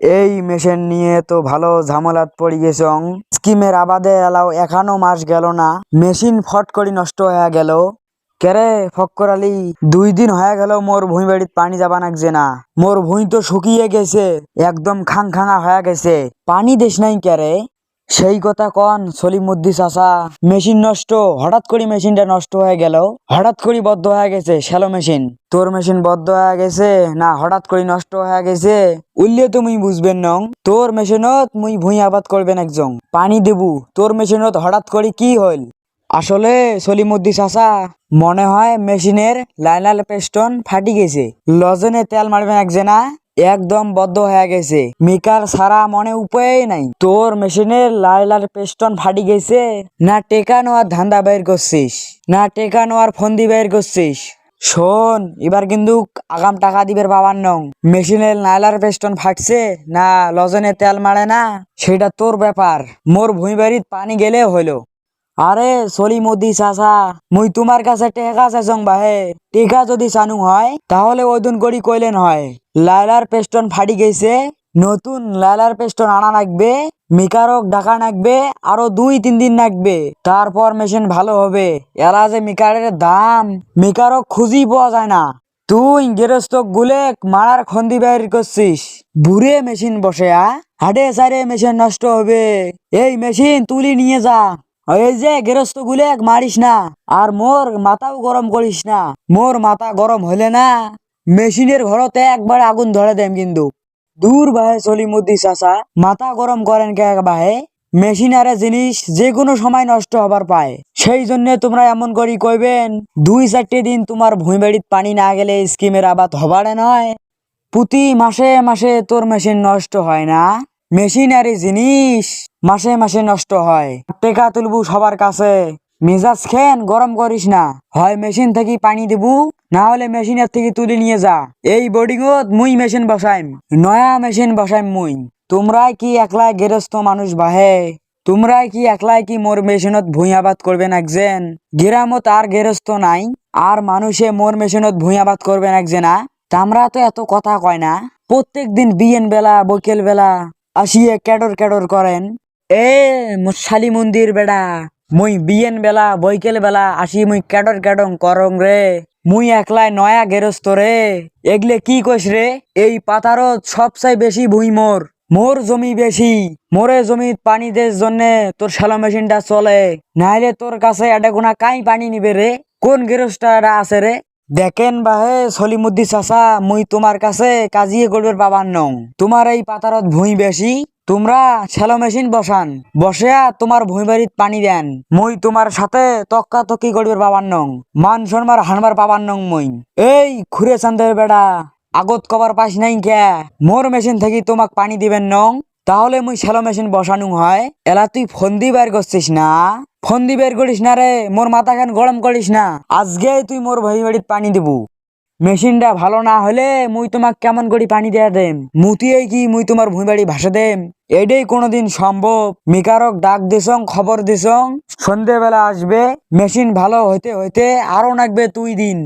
এই মেশিন নিয়ে তো ভালো ঝামেলাত পড়ি গেছং স্কিমের আবাদে এলাও এখানো মাস গেল না। মেশিন ফট করে নষ্ট হয়ে গেল। কেরে ফক্কর আলী দুই দিন হয়ে গেল মোর ভুঁই বাড়িতে পানি যাবা নাকছে না মোর ভুঁই তো শুকিয়ে গেছে, একদম খাং খাঙা হয়ে গেছে। পানি দেশ নাই কেরে? সেই কথা কন সলিমুদ্দি চাচা। মেশিন নষ্ট, হঠাৎ করে মেশিনটা নষ্ট হয়ে গেল। হঠাৎ করে বদ্ধ হয়ে গেছে, শ্যালো মেশিন। তোর মেশিন বদ্ধ হয়ে গেছে? না, হঠাৎ করে নষ্ট হয়ে গেছে। উল্লে তুমি বুঝবেন নং। তোর মেশিনত মুই ভুঁই আবাদ করবেন একজন। পানি দেবু, তোর মেশিনত হঠাৎ করে কি হইল? আসলে সলিমুদ্দি চাচা, মনে হয় মেশিনের লাইনাল পেস্টন ফাটি গেছে। লজেনে তেল মারবেন একজনা। একদম বদ্ধ হয়ে গেছে। মিকার সারা মনে উপায় নাই। তোর মেশিনের লাইলার পেস্টন ফাটি গেছে। না টেকা নেওয়ার ধান্দা বের করছিস। না টেকা নেওয়ার ফন্দি বের করছিস। শোন, এবার কিন্তু আগাম টাকা দিবের বাবার নং। মেশিনের নাইলার পেস্টন ফাটছে, না লজনে তেল মারে না, সেটা তোর ব্যাপার। মোর ভুঁই বাড়ির পানি গেলে হইল। আরে সলি মোদি চাচা, মুই তোমার কাছে টেকা চাইছং বাহে। টেকা যদি চানু হয়, তাহলে ওই দিন করি কইলেন হয়। লাইলার পেস্টন ফাটি গেছে নতুন লাইলার পেস্টন আনা লাগবে মিকারক ডাকা লাগবে আরও দুই তিন দিন লাগবে তারপর মেশিন ভালো হবে। এরা যে মিকারের দাম, মিকারক খুঁজি পাওয়া যায় না। তুই গেরস্ত গুলে মারার খন্দি বাইর করছিস। বুড়ে মেশিন বসে, আ? হাডে সারে মেশিন নষ্ট হবে। এই মেশিন তুলি নিয়ে যা। এই যে গেরস্ত গুলে মারিস না। আর মোর মাথাও গরম করিস না। মোর মাথা গরম হলে না, মেশিনের ঘরতে একবার আগুন ধরে দেম কিন্তু। দূর ভাই সলিমুদ্দি চাচা, মাথা গরম করেন কে মেশিনারে জিনিস যে কোনো সময় নষ্ট হবার পায়। সেই জন্য তোমরা এমন করি কইবেন, দুই চারটে দিন তোমার ভুঁই বাড়িত পানি না গেলে স্কিমের আবাদ হবারে নয়। প্রতি মাসে মাসে তোর মেশিন নষ্ট হয় না। মেশিনারি জিনিস মাসে মাসে নষ্ট হয়। টেকা তুলবু সবার কাছে। মেজাজ খেন, গরম করিস না। হয় মেশিন থেকে পানি দেবু, না হলে মেশিনের থেকে তুলে নিয়ে যা। এই বোর্ডিংত মুই মেশিন বসাইম, নয়া মেশিন বসাইম মুই। তোমরাই কি একলাই গেরস্ত মানুষ বাহে? তোমরাই কি একলাই কি মোর মেশিনত ভুঁই করবেন একজেন গেরামত আর গেরস্ত নাই, আর মানুষে মোর মেশিনত ভুঁই করবেন একজেনা তামরা তো এত কথা কয় না। প্রত্যেক দিন বিয়েন বেলা, বৈকেল বেলা আসিয়ে ক্যাডর ক্যাডর করেন। এ শালি মন্দির বেড়া, মুই বিয়েন বেলা, বৈকেল বেলা আসি মুই ক্যাডর ক্যাডং করং রে। মুই একলাই নয়া গেরস্ত রে। এগলে কি কইস রে? এই পাতারত সবচাই বেশি ভুই মোর। মোর জমি বেশি। মোরে জমিত পানি দেশ জন্যে তোর শ্যালো মেশিনটা চলে। নাইলে তোর কাছে এটা কোনা কাই পানি নিবে রে। কোন গেরস্তা এটা আছে রে? দেখেন বাহে সলিমুদ্দি চাচা, মুই তোমার কাছে কাজিয়ে করবে পাবার নং। তোমার এই পাতারত ভুঁই বেশি, তোমরা শ্যালো মেশিন বসান। বসেয়া তোমার ভুঁই বাড়িত পানি দেন। মুই তোমার সাথে তক্কা তক্কি করবে পাবার নং, মান শর্মার হানবার পাবার নং মুই। এই খুরে চান্দের বেড়া, আগত কবার পাস নাই কে? মোর মেশিন থেকে তোমাক পানি দিবেন নং? তাহলে মুই শ্যালো মেশিন বসানু হয়। এলা তুই ফন্দি বের করছিস না? ফন্দি বের করিস না রে, মোর মাথা খান গরম করিস না? আজকে তুই মোর ভাই বাড়িত পানি দিবু। মেশিনটা ভালো না হলে মুই তোমাক কেমন করি পানি দেয়া দেম? মুতিয়েই কি মুই তোমার ভুঁই বাড়ি ভাসা দেম? এটাই কোনোদিন সম্ভব। মিকারক ডাক দিসং, খবর দিসং। সন্ধেবেলা আসবে, মেশিন ভালো হইতে হইতে আরও নাকবে তুই দিন।